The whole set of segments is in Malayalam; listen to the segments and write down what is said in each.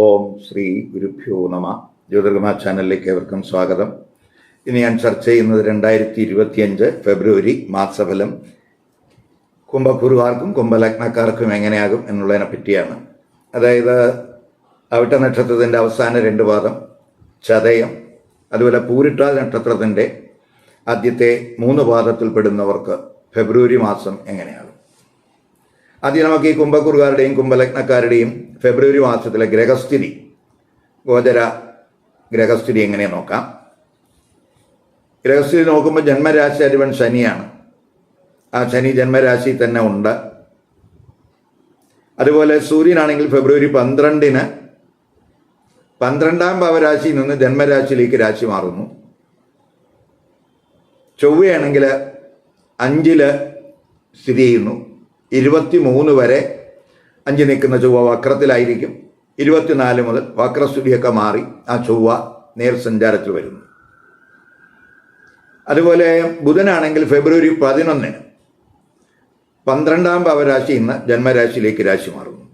ഓം ശ്രീ ഗുരുഭ്യോ നമ. ജ്യോതിർഗമ ചാനലിലേക്ക് ഏവർക്കും സ്വാഗതം. ഇന്ന് ഞാൻ ചർച്ച ചെയ്യുന്നത് രണ്ടായിരത്തി ഇരുപത്തിയഞ്ച് ഫെബ്രുവരി മാസഫലം. കുംഭക്കുരുവാർക്കും കുംഭലഗ്നക്കാർക്കും എങ്ങനെയാകും എന്നുള്ളതിനെ പറ്റിയാണ്. അതായത് അവിട്ട നക്ഷത്രത്തിന്റെ അവസാന രണ്ട് പാദം ചതയം അതുപോലെ പൂരിട്ടാൽ നക്ഷത്രത്തിന്റെ ആദ്യത്തെ മൂന്ന് പാദത്തിൽപ്പെടുന്നവർക്ക് ഫെബ്രുവരി മാസം എങ്ങനെയാകും? ആദ്യം നമുക്ക് ഈ കുംഭക്കുറുകാരുടെയും കുംഭലഗ്നക്കാരുടെയും ഫെബ്രുവരി മാസത്തിലെ ഗ്രഹസ്ഥിതി ഗോചര ഗ്രഹസ്ഥിതി എങ്ങനെ നോക്കാം? ഗ്രഹസ്ഥിതി നോക്കുമ്പോൾ ജന്മരാശി അരിവൻ ശനിയാണ്. ആ ശനി ജന്മരാശി തന്നെ ഉണ്ട്. അതുപോലെ സൂര്യനാണെങ്കിൽ ഫെബ്രുവരി പന്ത്രണ്ടിന് പന്ത്രണ്ടാം ഭാവരാശിയിൽ നിന്ന് ജന്മരാശിയിലേക്ക് രാശി മാറുന്നു. ചൊവ്വയാണെങ്കിൽ അഞ്ചിൽ സ്ഥിതി ചെയ്യുന്നു. ഇരുപത്തി മൂന്ന് വരെ അഞ്ച് നിൽക്കുന്ന ചൊവ്വ വക്രത്തിലായിരിക്കും. ഇരുപത്തിനാല് മുതൽ വക്രസ്തുതിയൊക്കെ മാറി ആ ചൊവ്വ നേർ സഞ്ചാരത്തിൽ വരുന്നു. അതുപോലെ ബുധനാണെങ്കിൽ ഫെബ്രുവരി പതിനൊന്നിന് പന്ത്രണ്ടാം ഭാവരാശി ഇന്ന് ജന്മരാശിയിലേക്ക് രാശി മാറുന്നു.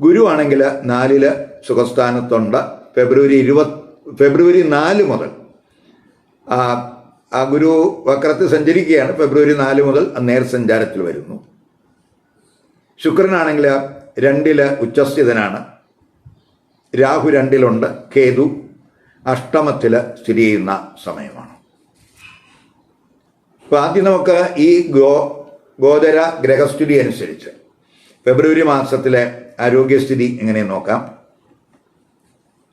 ഗുരു ആണെങ്കിൽ നാലിൽ സുഖസ്ഥാനത്തുണ്ട്. ഫെബ്രുവരി ഇരുപത് ഫെബ്രുവരി നാല് മുതൽ ആ ഗുരു വക്രത്തിൽ സഞ്ചരിക്കുകയാണ്. ഫെബ്രുവരി നാല് മുതൽ നേർ സഞ്ചാരത്തിൽ വരുന്നു. ശുക്രനാണെങ്കിൽ രണ്ടിൽ ഉച്ചസ്ഥിതനാണ്. രാഹു രണ്ടിലുണ്ട്. കേതു അഷ്ടമത്തിൽ സ്ഥിതി ചെയ്യുന്ന സമയമാണ്. അപ്പോൾ ആദ്യം നമുക്ക് ഈ ഗോ ഗോചര ഗ്രഹസ്ഥിതി അനുസരിച്ച് ഫെബ്രുവരി മാസത്തിലെ ആരോഗ്യസ്ഥിതി എങ്ങനെ നോക്കാം?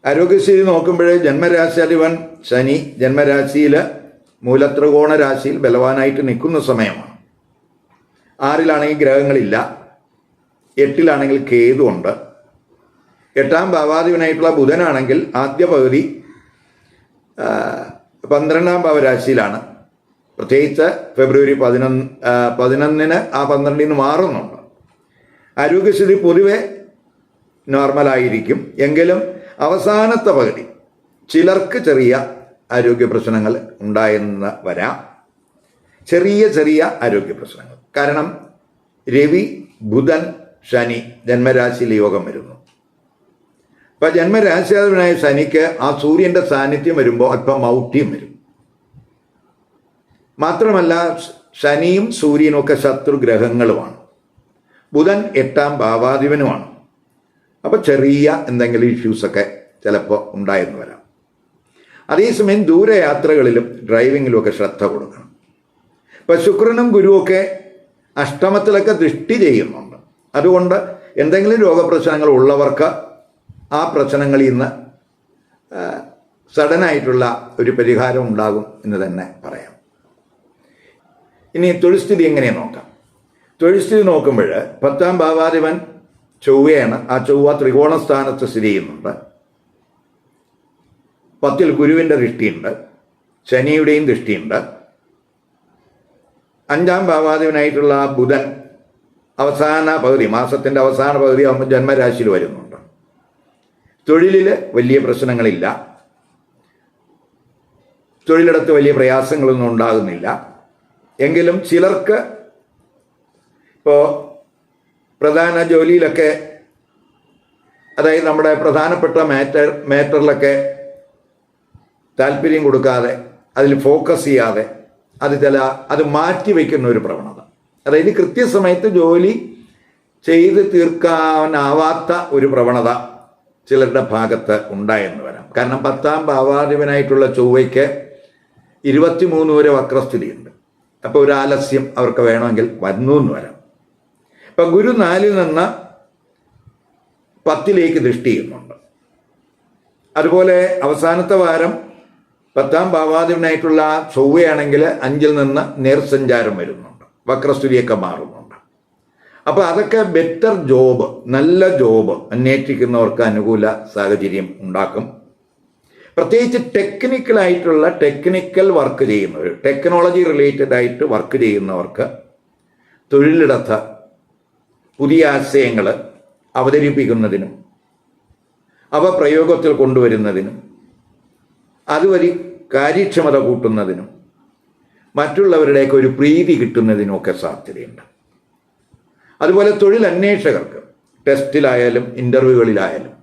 ആരോഗ്യസ്ഥിതി നോക്കുമ്പോൾ ജന്മരാശിവൻ ശനി ജന്മരാശിയിൽ മൂലത്രികോണ രാശിയിൽ ബലവാനായിട്ട് നിൽക്കുന്ന സമയമാണ്. ആറിലാണെങ്കിൽ ഗ്രഹങ്ങളില്ല. എട്ടിലാണെങ്കിൽ കേതുണ്ട് എട്ടാം ഭാവാധിപനായിട്ടുള്ള ബുധനാണെങ്കിൽ ആദ്യ പകുതി പന്ത്രണ്ടാം ഭാവരാശിയിലാണ്. പ്രത്യേകിച്ച് ഫെബ്രുവരി പതിനൊന്ന് പതിനൊന്നിന് ആ പന്ത്രണ്ടിന് മാറുന്നുണ്ട്. ആരോഗ്യസ്ഥിതി പൊതുവെ നോർമലായിരിക്കും. എങ്കിലും അവസാനത്തെ പകുതി ചിലർക്ക് ചെറിയ ആരോഗ്യ പ്രശ്നങ്ങൾ ഉണ്ടായെന്ന് വരാം. ചെറിയ ചെറിയ ആരോഗ്യ പ്രശ്നങ്ങൾ കാരണം രവി ബുധൻ ശനി ജന്മരാശിയിൽ യോഗം വരുന്നു. അപ്പം ജന്മരാശിയായ ശനിക്ക് ആ സൂര്യന്റെ സാന്നിധ്യം വരുമ്പോൾ അല്പം മൗഢ്യം വരും. മാത്രമല്ല ശനിയും സൂര്യനും ഒക്കെ ശത്രുഗ്രഹങ്ങളുമാണ് ബുധൻ എട്ടാം ഭാവാധിപനുമാണ്. അപ്പോൾ ചെറിയ എന്തെങ്കിലും ഇഷ്യൂസൊക്കെ ചിലപ്പോൾ ഉണ്ടായെന്ന് വരാം. അതേസമയം ദൂരയാത്രകളിലും ഡ്രൈവിങ്ങിലും ഒക്കെ ശ്രദ്ധ കൊടുക്കണം. ഇപ്പം ശുക്രനും ഗുരുവൊക്കെ അഷ്ടമത്തിലൊക്കെ ദൃഷ്ടി ചെയ്യുന്നുണ്ട്. അതുകൊണ്ട് എന്തെങ്കിലും രോഗപ്രശ്നങ്ങൾ ഉള്ളവർക്ക് ആ പ്രശ്നങ്ങളിൽ നിന്ന് സഡനായിട്ടുള്ള ഒരു പരിഹാരം ഉണ്ടാകും എന്ന് തന്നെ പറയാം. ഇനി തൊഴിൽസ്ഥിതി എങ്ങനെ നോക്കാം? തൊഴിൽസ്ഥിതി നോക്കുമ്പോൾ പത്താം ഭാവാധിപൻ ചൊവ്വയാണ്. ആ ചൊവ്വ ത്രികോണ സ്ഥാനത്ത് സ്ഥിതി ചെയ്യുന്നുണ്ട്. പത്തിൽ ഗുരുവിന്റെ ദൃഷ്ടിയുണ്ട് ശനിയുടെയും ദൃഷ്ടിയുണ്ട്. അഞ്ചാം ഭാവാധിപനായിട്ടുള്ള ബുധൻ അവസാന പകുതി മാസത്തിന്റെ അവസാന പകുതി ആകുമ്പോൾ ജന്മരാശിയിൽ വരുന്നുണ്ട്. തൊഴിലിൽ വലിയ പ്രശ്നങ്ങളില്ല. തൊഴിലിടത്ത് വലിയ പ്രയാസങ്ങളൊന്നും ഉണ്ടാകുന്നില്ല. എങ്കിലും ചിലർക്ക് ഇപ്പോൾ പ്രധാന ജോലിയിലൊക്കെ അതായത് നമ്മുടെ പ്രധാനപ്പെട്ട മാറ്റർ മാറ്ററിലൊക്കെ താല്പര്യം കൊടുക്കാതെ അതിൽ ഫോക്കസ് ചെയ്യാതെ അത് ചില അത് മാറ്റി വയ്ക്കുന്ന ഒരു പ്രവണത. അതായത് കൃത്യസമയത്ത് ജോലി ചെയ്ത് തീർക്കാനാവാത്ത ഒരു പ്രവണത ചിലരുടെ ഭാഗത്ത് ഉണ്ടായെന്ന് വരാം. കാരണം പത്താം ഭാവാധിപനായിട്ടുള്ള ചൊവ്വയ്ക്ക് ഇരുപത്തിമൂന്ന് വരെ വക്രസ്ഥിതിയുണ്ട്. അപ്പോൾ ഒരു ആലസ്യം അവർക്ക് വേണമെങ്കിൽ വന്നു എന്ന് വരാം. ഇപ്പം ഗുരു നാലിൽ നിന്ന് പത്തിലേക്ക് ദൃഷ്ടി ചെയ്യുന്നുണ്ട്. അതുപോലെ അവസാനത്തെ വാരം പത്താം ഭാവാധിപനായിട്ടുള്ള ചൊവ്വയാണെങ്കിൽ അഞ്ചിൽ നിന്ന് നേർസഞ്ചാരം വരുന്നുണ്ട്. വക്രസ്തുതിയൊക്കെ മാറുന്നുണ്ട്. അപ്പോൾ അതൊക്കെ ബെറ്റർ ജോബ് നല്ല ജോബ് അന്വേഷിക്കുന്നവർക്ക് അനുകൂല സാഹചര്യം ഉണ്ടാക്കും. പ്രത്യേകിച്ച് ടെക്നിക്കലായിട്ടുള്ള ടെക്നിക്കൽ വർക്ക് ചെയ്യുന്നവർ ടെക്നോളജി റിലേറ്റഡ് ആയിട്ട് വർക്ക് ചെയ്യുന്നവർക്ക് തൊഴിലിടത്ത് പുതിയ ആശയങ്ങൾ അവതരിപ്പിക്കുന്നതിനും അവ പ്രയോഗത്തിൽ കൊണ്ടുവരുന്നതിനും അതുവഴി കാര്യക്ഷമത കൂട്ടുന്നതിനും മറ്റുള്ളവരുടെയൊക്കെ ഒരു പ്രീതി കിട്ടുന്നതിനുമൊക്കെ സാധ്യതയുണ്ട്. അതുപോലെ തൊഴിൽ അന്വേഷകർക്ക് ടെസ്റ്റിലായാലും ഇന്റർവ്യൂകളിലായാലും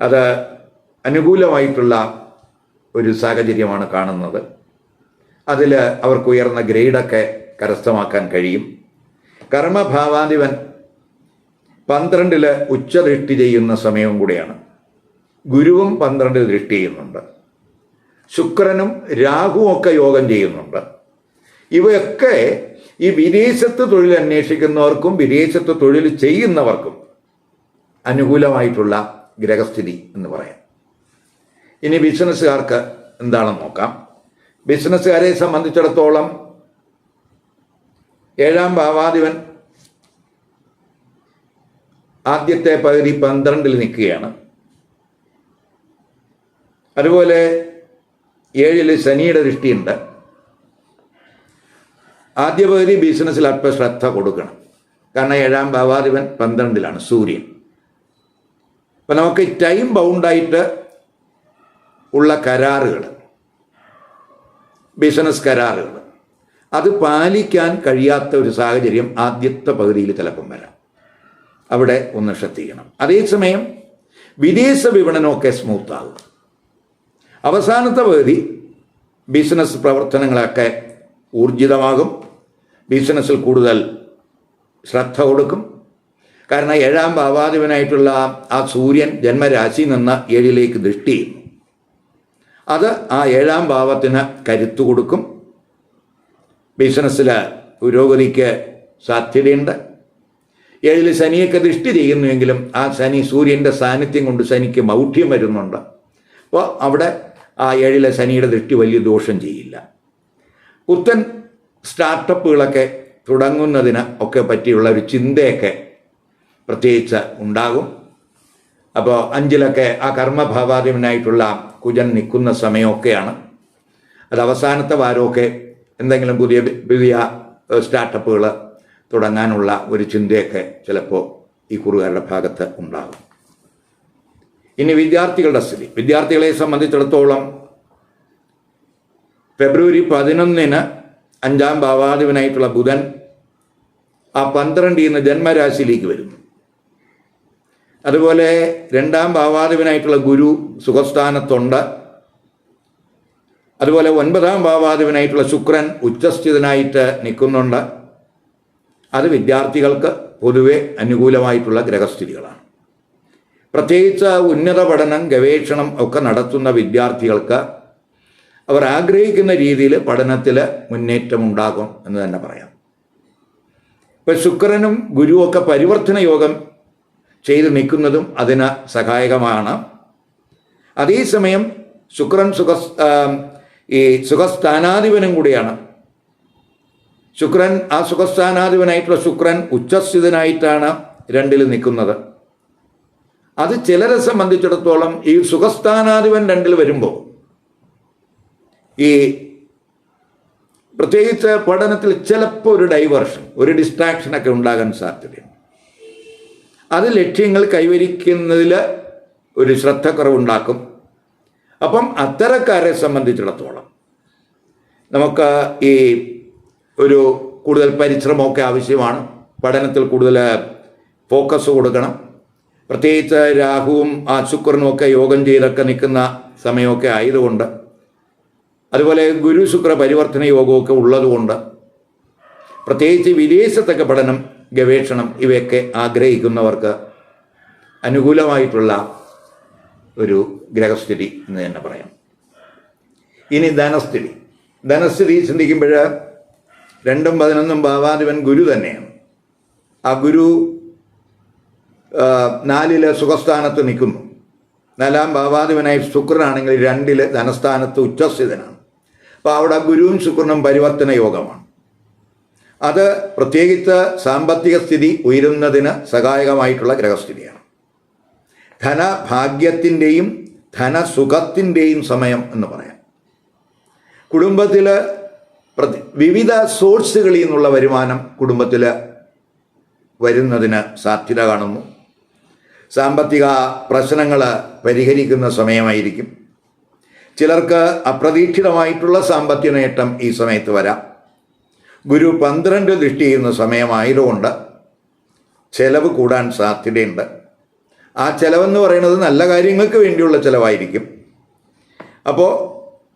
അത് അനുകൂലമായിട്ടുള്ള ഒരു സാഹചര്യമാണ് കാണുന്നത്. അതിൽ അവർക്ക് ഉയർന്ന ഗ്രേഡൊക്കെ കരസ്ഥമാക്കാൻ കഴിയും. കർമ്മഭാവാധിപൻ പന്ത്രണ്ടിൽ ഉച്ചദൃഷ്ടി ചെയ്യുന്ന സമയവും കൂടിയാണ്. ഗുരുവും പന്ത്രണ്ടിൽ ദൃഷ്ടി ചെയ്യുന്നുണ്ട് ശുക്രനും രാഹുവും ഒക്കെ യോഗം ചെയ്യുന്നുണ്ട്. ഇവയൊക്കെ ഈ വിദേശത്ത് തൊഴിൽ അന്വേഷിക്കുന്നവർക്കും വിദേശത്ത് തൊഴിൽ ചെയ്യുന്നവർക്കും അനുകൂലമായിട്ടുള്ള ഗ്രഹസ്ഥിതി എന്ന് പറയാം. ഇനി ബിസിനസ്സുകാർക്ക് എന്താണെന്ന് നോക്കാം. ബിസിനസ്സുകാരെ സംബന്ധിച്ചിടത്തോളം ഏഴാം ഭാവാധിപൻ ആദ്യത്തെ പകുതി പന്ത്രണ്ടിൽ നിൽക്കുകയാണ്. അതുപോലെ ഏഴിൽ ശനിയുടെ ദൃഷ്ടിയുണ്ട്. ആദ്യ പകുതി ബിസിനസ്സിൽ അല്പം ശ്രദ്ധ കൊടുക്കണം. കാരണം ഏഴാം ഭാവാധിപൻ പന്ത്രണ്ടിലാണ് സൂര്യൻ. അപ്പം നമുക്ക് ടൈം ബൗണ്ടായിട്ട് ഉള്ള കരാറുകൾ ബിസിനസ് കരാറുകൾ അത് പാലിക്കാൻ കഴിയാത്ത ഒരു സാഹചര്യം ആദ്യത്തെ പകുതിയിൽ ചിലപ്പം വരാം. അവിടെ ഒന്ന് ശ്രദ്ധിക്കണം. അതേസമയം വിദേശ വിപണനമൊക്കെ സ്മൂത്താകും അവസാനത്തെ പകുതി ബിസിനസ് പ്രവർത്തനങ്ങളൊക്കെ ഊർജിതമാകും. ബിസിനസ്സിൽ കൂടുതൽ ശ്രദ്ധ കൊടുക്കും. കാരണം ഏഴാം ഭാവാധിപനായിട്ടുള്ള ആ സൂര്യൻ ജന്മരാശി നിന്ന് ഏഴിലേക്ക് ദൃഷ്ടി ചെയ്യുന്നു. അത് ആ ഏഴാം ഭാവത്തിന് കരുത്തു കൊടുക്കും. ബിസിനസ്സിൽ പുരോഗതിക്ക് സാധ്യതയുണ്ട്. ഏഴിൽ ശനിയൊക്കെ ദൃഷ്ടി ചെയ്യുന്നുവെങ്കിലും ആ ശനി സൂര്യന്റെ സാന്നിധ്യം കൊണ്ട് ശനിക്ക് മൗഢ്യം വരുന്നുണ്ട്. അപ്പോൾ അവിടെ ആ ഏഴിലെ ശനിയുടെ ദൃഷ്ടി വലിയ ദോഷം ചെയ്യില്ല. പുത്തൻ സ്റ്റാർട്ടപ്പുകളൊക്കെ തുടങ്ങുന്നതിന് ഒക്കെ പറ്റിയുള്ള ഒരു ചിന്തയൊക്കെ പ്രത്യേകിച്ച് ഉണ്ടാകും. അപ്പോൾ അഞ്ചിലൊക്കെ ആ കർമ്മഭാവാധിപനായിട്ടുള്ള കുജൻ നിൽക്കുന്ന സമയമൊക്കെയാണ്. അത് അവസാനത്തെ വാരമൊക്കെ എന്തെങ്കിലും പുതിയ പുതിയ സ്റ്റാർട്ടപ്പുകൾ തുടങ്ങാനുള്ള ഒരു ചിന്തയൊക്കെ ചിലപ്പോൾ ഈ കുറുകാരുടെ ഭാഗത്ത് ഉണ്ടാകും. ഇനി വിദ്യാർത്ഥികളുടെ സ്ഥിതി. വിദ്യാർത്ഥികളെ സംബന്ധിച്ചിടത്തോളം ഫെബ്രുവരി പതിനൊന്നിന് അഞ്ചാം ഭാവാധിപനായിട്ടുള്ള ബുധൻ ആ പന്ത്രണ്ടിൽ നിന്ന് ജന്മരാശിയിലേക്ക് വരുന്നു. അതുപോലെ രണ്ടാം ഭാവാധിപനായിട്ടുള്ള ഗുരു സുഖസ്ഥാനത്തുണ്ട്. അതുപോലെ ഒൻപതാം ഭാവാധിപനായിട്ടുള്ള ശുക്രൻ ഉച്ചസ്ഥിതനായിട്ട് നിൽക്കുന്നുണ്ട്. അത് വിദ്യാർത്ഥികൾക്ക് പൊതുവെ അനുകൂലമായിട്ടുള്ള ഗ്രഹസ്ഥിതികളാണ്. പ്രത്യേകിച്ച് ഉന്നത പഠനം ഗവേഷണം ഒക്കെ നടത്തുന്ന വിദ്യാർത്ഥികൾക്ക് അവർ ആഗ്രഹിക്കുന്ന രീതിയിൽ പഠനത്തിൽ മുന്നേറ്റമുണ്ടാകും എന്ന് തന്നെ പറയാം. ഇപ്പം ശുക്രനും ഗുരുവൊക്കെ പരിവർത്തന യോഗം ചെയ്ത് നിൽക്കുന്നതും അതിന് സഹായകമാണ്. അതേസമയം ശുക്രൻ സുഖ ഈ സുഖസ്ഥാനാധിപനും കൂടിയാണ്. ശുക്രൻ ആ സുഖസ്ഥാനാധിപനായിട്ടുള്ള ശുക്രൻ ഉച്ചസ്ഥിതനായിട്ടാണ് രണ്ടിൽ നിൽക്കുന്നത്. അത് ചിലരെ സംബന്ധിച്ചിടത്തോളം ഈ സുഖസ്ഥാനാധിപൻ രണ്ടിൽ വരുമ്പോൾ ഈ പ്രത്യേകിച്ച് പഠനത്തിൽ ചിലപ്പോൾ ഒരു ഡൈവേർഷൻ ഒരു ഡിസ്ട്രാക്ഷനൊക്കെ ഉണ്ടാകാൻ സാധ്യതയുണ്ട്. അത് ലക്ഷ്യങ്ങൾ കൈവരിക്കുന്നതിൽ ഒരു ശ്രദ്ധക്കുറവുണ്ടാക്കും. അപ്പം അത്തരക്കാരെ സംബന്ധിച്ചിടത്തോളം നമുക്ക് ഈ ഒരു കൂടുതൽ പരിശ്രമമൊക്കെ ആവശ്യമാണ്. പഠനത്തിൽ കൂടുതൽ ഫോക്കസ് കൊടുക്കണം. പ്രത്യേകിച്ച് രാഹുവും ആ ശുക്രനും ഒക്കെ യോഗം ചെയ്തൊക്കെ നിൽക്കുന്ന സമയമൊക്കെ ആയതുകൊണ്ട്. അതുപോലെ ഗുരു ശുക്ര പരിവർത്തന യോഗമൊക്കെ ഉള്ളതുകൊണ്ട് പ്രത്യേകിച്ച് വിദേശത്തൊക്കെ പഠനം ഗവേഷണം ഇവയൊക്കെ ആഗ്രഹിക്കുന്നവർക്ക് അനുകൂലമായിട്ടുള്ള ഒരു ഗ്രഹസ്ഥിതി എന്ന് തന്നെ പറയാം. ഇനി ധനസ്ഥിതി. ധനസ്ഥിതി ചിന്തിക്കുമ്പോൾ രണ്ടും പതിനൊന്നും ഭാവാധിപൻ ഗുരു തന്നെയാണ്. ആ ഗുരു നാലിലെ സുഖസ്ഥാനത്ത് നിൽക്കുന്നു. നാലാം ഭാവാധിപനായി ശുക്രനാണെങ്കിൽ രണ്ടിൽ ധനസ്ഥാനത്ത് ഉച്ചസ്ഥിതനാണ്. അപ്പോൾ അവിടെ ഗുരുവും ശുക്രനും പരിവർത്തന യോഗമാണ്. അത് പ്രത്യേകിച്ച് സാമ്പത്തിക സ്ഥിതി ഉയരുന്നതിന് സഹായകമായിട്ടുള്ള ഗ്രഹസ്ഥിതിയാണ്. ധനഭാഗ്യത്തിന്റെയും ധനസുഖത്തിന്റെയും സമയം എന്ന് പറയാം. കുടുംബത്തിൽ വിവിധ സോഴ്സുകളിൽ നിന്നുള്ള വരുമാനം കുടുംബത്തിൽ വരുന്നതിന് സാധ്യത കാണുന്നു. സാമ്പത്തിക പ്രശ്നങ്ങൾ പരിഹരിക്കുന്ന സമയമായിരിക്കും. ചിലർക്ക് അപ്രതീക്ഷിതമായിട്ടുള്ള സാമ്പത്തിക നേട്ടം ഈ സമയത്ത് വരാം. ഗുരു പന്ത്രണ്ട് ദൃഷ്ടി ചെയ്യുന്ന സമയമായതുകൊണ്ട് ചെലവ് കൂടാൻ സാധ്യതയുണ്ട്. ആ ചെലവെന്ന് പറയുന്നത് നല്ല കാര്യങ്ങൾക്ക് വേണ്ടിയുള്ള ചിലവായിരിക്കും. അപ്പോൾ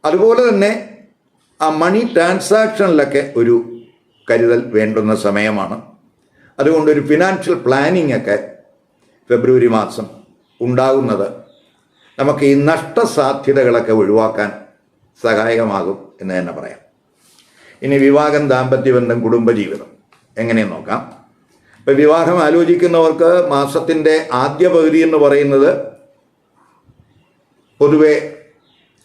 അതുപോലെ തന്നെ ആ മണി ട്രാൻസാക്ഷനിലൊക്കെ ഒരു കരുതൽ വേണ്ടുന്ന സമയമാണ്. അതുകൊണ്ട് ഒരു ഫിനാൻഷ്യൽ പ്ലാനിംഗ് ഒക്കെ ഫെബ്രുവരി മാസം ഉണ്ടാകുന്നത് നമുക്ക് ഈ നഷ്ടസാധ്യതകളൊക്കെ ഒഴിവാക്കാൻ സഹായകമാകും എന്ന് തന്നെ പറയാം. ഇനി വിവാഹം ദാമ്പത്യ ദാമ്പത്യബന്ധം കുടുംബജീവിതം എങ്ങനെയും നോക്കാം. ഇപ്പം വിവാഹം ആലോചിക്കുന്നവർക്ക് മാസത്തിന്റെ ആദ്യ പകുതി എന്ന് പറയുന്നത് പൊതുവെ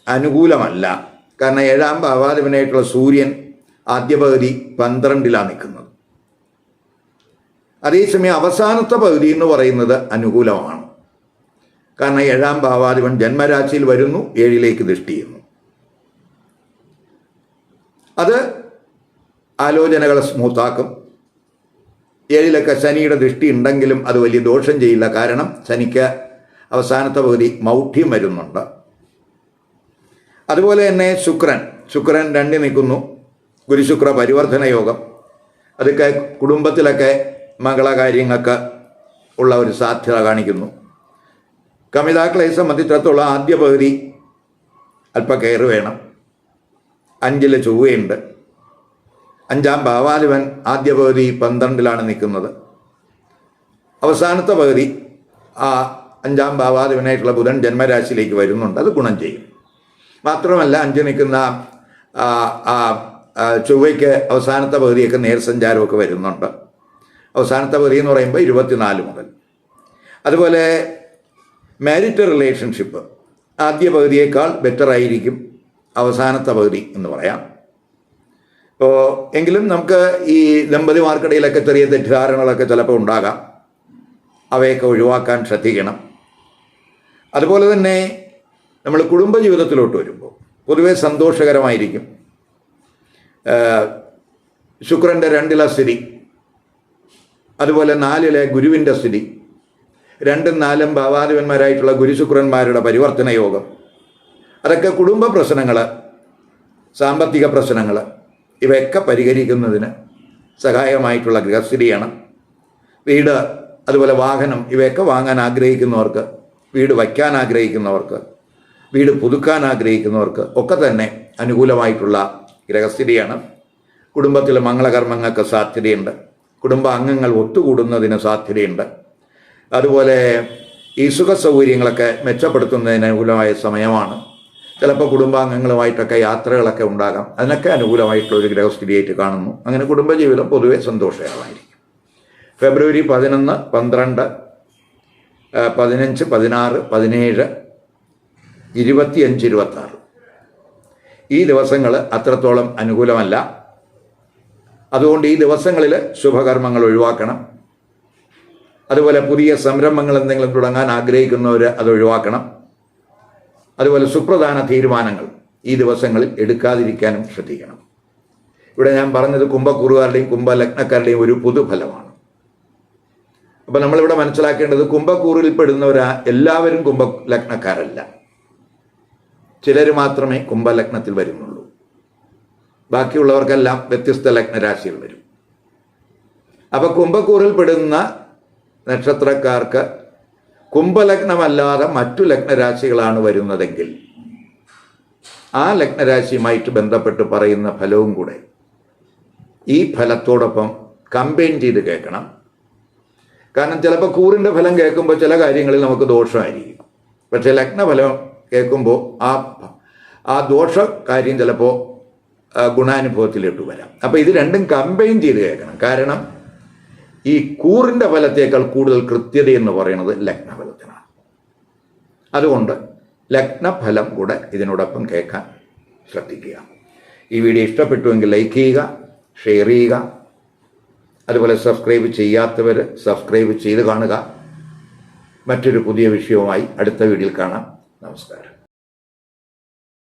അനുകൂലമല്ല. കാരണം ഏഴാം ഭാവാധിപനായിട്ടുള്ള സൂര്യൻ ആദ്യ പകുതി പന്ത്രണ്ടിലാണ് നിൽക്കുന്നത്. അതേസമയം അവസാനത്തെ പകുതി എന്ന് പറയുന്നത് അനുകൂലമാണ്. കാരണം ഏഴാം ഭാവാധിപൻ ജന്മരാശിയിൽ വരുന്നു ഏഴിലേക്ക് ദൃഷ്ടി ചെയ്യുന്നു. അത് ആലോചനകളെ സ്മൂത്താക്കും. ഏഴിലൊക്കെ ശനിയുടെ ദൃഷ്ടി ഉണ്ടെങ്കിലും അത് വലിയ ദോഷം ചെയ്യില്ല. കാരണം ശനിക്ക് അവസാനത്തെ പകുതി മൗഢ്യം വരുന്നുണ്ട്. അതുപോലെ തന്നെ ശുക്രൻ. ശുക്രൻ രണ്ടി നിൽക്കുന്നു. ഗുരുശുക്ര പരിവർത്തന യോഗം. അതൊക്കെ കുടുംബത്തിലൊക്കെ മംഗളകാര്യങ്ങൾക്ക് ഉള്ള ഒരു സാധ്യത കാണിക്കുന്നു. കമിതാക്കളെ സംബന്ധിച്ചിടത്തോളം ആദ്യ പകുതി അല്പ കെയർ വേണം. അഞ്ചിൽ ചൊവ്വയുണ്ട്. അഞ്ചാം ഭാവാലുവൻ ആദ്യ പകുതി പന്ത്രണ്ടിലാണ് നിൽക്കുന്നത്. അവസാനത്തെ പകുതി ആ അഞ്ചാം ഭാവാലുവനായിട്ടുള്ള ബുധൻ ജന്മരാശിയിലേക്ക് വരുന്നുണ്ട്. അത് ഗുണം ചെയ്യും. മാത്രമല്ല അഞ്ച് നിൽക്കുന്ന ചൊവ്വയ്ക്ക് അവസാനത്തെ പകുതിയൊക്കെ നേർസഞ്ചാരമൊക്കെ വരുന്നുണ്ട്. അവസാനത്തെ പകുതി എന്ന് പറയുമ്പോൾ ഇരുപത്തിനാല് മുതൽ. അതുപോലെ മാരിറ്റൽ റിലേഷൻഷിപ്പ് ആദ്യ പകുതിയേക്കാൾ ബെറ്റർ ആയിരിക്കും അവസാനത്തെ പകുതി എന്ന് പറയാം. ഇപ്പോൾ എങ്കിലും നമുക്ക് ഈ ദമ്പതിമാർക്കിടയിലൊക്കെ ചെറിയ തെറ്റിദ്ധാരണകളൊക്കെ ചിലപ്പോൾ ഉണ്ടാകാം. അവയൊക്കെ ഒഴിവാക്കാൻ ശ്രദ്ധിക്കണം. അതുപോലെ തന്നെ നമ്മൾ കുടുംബജീവിതത്തിലോട്ട് വരുമ്പോൾ പൊതുവെ സന്തോഷകരമായിരിക്കും. ശുക്രന്റെ രണ്ടില സ്ഥിതി അതുപോലെ നാലിലെ ഗുരുവിന്റെ സ്ഥിതി. രണ്ടും നാലും ഭാവാധിപന്മാരായിട്ടുള്ള ഗുരുശുക്രന്മാരുടെ പരിവർത്തന യോഗം അതൊക്കെ കുടുംബ പ്രശ്നങ്ങൾ സാമ്പത്തിക പ്രശ്നങ്ങൾ ഇവയൊക്കെ പരിഹരിക്കുന്നതിന് സഹായമായിട്ടുള്ള ഗൃഹസ്ഥിതിയാണ്. വീട് അതുപോലെ വാഹനം ഇവയൊക്കെ വാങ്ങാൻ ആഗ്രഹിക്കുന്നവർക്ക് വീട് വയ്ക്കാൻ ആഗ്രഹിക്കുന്നവർക്ക് വീട് പുതുക്കാൻ ആഗ്രഹിക്കുന്നവർക്ക് ഒക്കെ തന്നെ അനുകൂലമായിട്ടുള്ള ഗ്രഹസ്ഥിതിയാണ് കുടുംബത്തിലെ മംഗളകർമ്മങ്ങൾക്ക് സാധ്യതയുണ്ട്. കുടുംബ അംഗങ്ങൾ ഒത്തുകൂടുന്നതിന് സാധ്യതയുണ്ട്. അതുപോലെ ഈ സുഖ സൗകര്യങ്ങളൊക്കെ മെച്ചപ്പെടുത്തുന്നതിന് അനുകൂലമായ സമയമാണ്. ചിലപ്പോൾ കുടുംബാംഗങ്ങളുമായിട്ടൊക്കെ യാത്രകളൊക്കെ ഉണ്ടാകാം. അതിനൊക്കെ അനുകൂലമായിട്ടുള്ള ഒരു ഗ്രഹസ്ഥിതിയായിട്ട് കാണുന്നു. അങ്ങനെ കുടുംബജീവിതം പൊതുവെ സന്തോഷകരമായിരിക്കും. ഫെബ്രുവരി പതിനൊന്ന് പന്ത്രണ്ട് പതിനഞ്ച് പതിനാറ് പതിനേഴ് ഇരുപത്തിയഞ്ച് ഇരുപത്താറ്. ഈ ദിവസങ്ങൾ അത്രത്തോളം അനുകൂലമല്ല. അതുകൊണ്ട് ഈ ദിവസങ്ങളിൽ ശുഭകർമ്മങ്ങൾ ഒഴിവാക്കണം. അതുപോലെ പുതിയ സംരംഭങ്ങൾ എന്തെങ്കിലും തുടങ്ങാൻ ആഗ്രഹിക്കുന്നവർ അത് ഒഴിവാക്കണം. അതുപോലെ സുപ്രധാന തീരുമാനങ്ങൾ ഈ ദിവസങ്ങളിൽ എടുക്കാതിരിക്കാനും ശ്രദ്ധിക്കണം. ഇവിടെ ഞാൻ പറഞ്ഞത് കുംഭക്കുറുകാരുടെയും കുംഭലഗ്നക്കാരുടെയും ഒരു പൊതുഫലമാണ്. അപ്പോൾ നമ്മളിവിടെ മനസ്സിലാക്കേണ്ടത് കുംഭക്കൂറിൽ പെടുന്നവരാ എല്ലാവരും കുംഭലഗ്നക്കാരല്ല. ചിലർ മാത്രമേ കുംഭലഗ്നത്തിൽ വരുന്നുള്ളൂ. ബാക്കിയുള്ളവർക്കെല്ലാം വ്യത്യസ്ത ലഗ്നരാശികൾ വരും. അപ്പൊ കുംഭക്കൂറിൽ പെടുന്ന നക്ഷത്രക്കാർക്ക് കുംഭലഗ്നമല്ലാതെ മറ്റു ലഗ്നരാശികളാണ് വരുന്നതെങ്കിൽ ആ ലഗ്നരാശിയുമായിട്ട് ബന്ധപ്പെട്ട് പറയുന്ന ഫലവും കൂടെ ഈ ഫലത്തോടൊപ്പം കമ്പൈൻ ചെയ്ത് കേൾക്കണം. കാരണം ചിലപ്പോൾ കൂറിന്റെ ഫലം കേൾക്കുമ്പോൾ ചില കാര്യങ്ങളിൽ നമുക്ക് ദോഷമായിരിക്കും. പക്ഷേ ലഗ്നഫലം കേൾക്കുമ്പോൾ ആ ആ ദോഷ കാര്യം ചിലപ്പോൾ ഗുണാനുഭവത്തിലിട്ട് വരാം. അപ്പോൾ ഇത് രണ്ടും കമ്പൈൻ ചെയ്ത് കേൾക്കണം. കാരണം ഈ കൂറിന്റെ ഫലത്തേക്കാൾ കൂടുതൽ കൃത്യത എന്ന് പറയുന്നത് ലഗ്നഫലത്തിനാണ്. അതുകൊണ്ട് ലഗ്നഫലം കൂടെ ഇതിനോടൊപ്പം കേൾക്കാൻ ശ്രദ്ധിക്കുക. ഈ വീഡിയോ ഇഷ്ടപ്പെട്ടുവെങ്കിൽ ലൈക്ക് ചെയ്യുക ഷെയർ ചെയ്യുക. അതുപോലെ സബ്സ്ക്രൈബ് ചെയ്യാത്തവർ സബ്സ്ക്രൈബ് ചെയ്ത് കാണുക. മറ്റൊരു പുതിയ വിഷയവുമായി അടുത്ത വീഡിയോയിൽ കാണാം. നമസ്കാരം.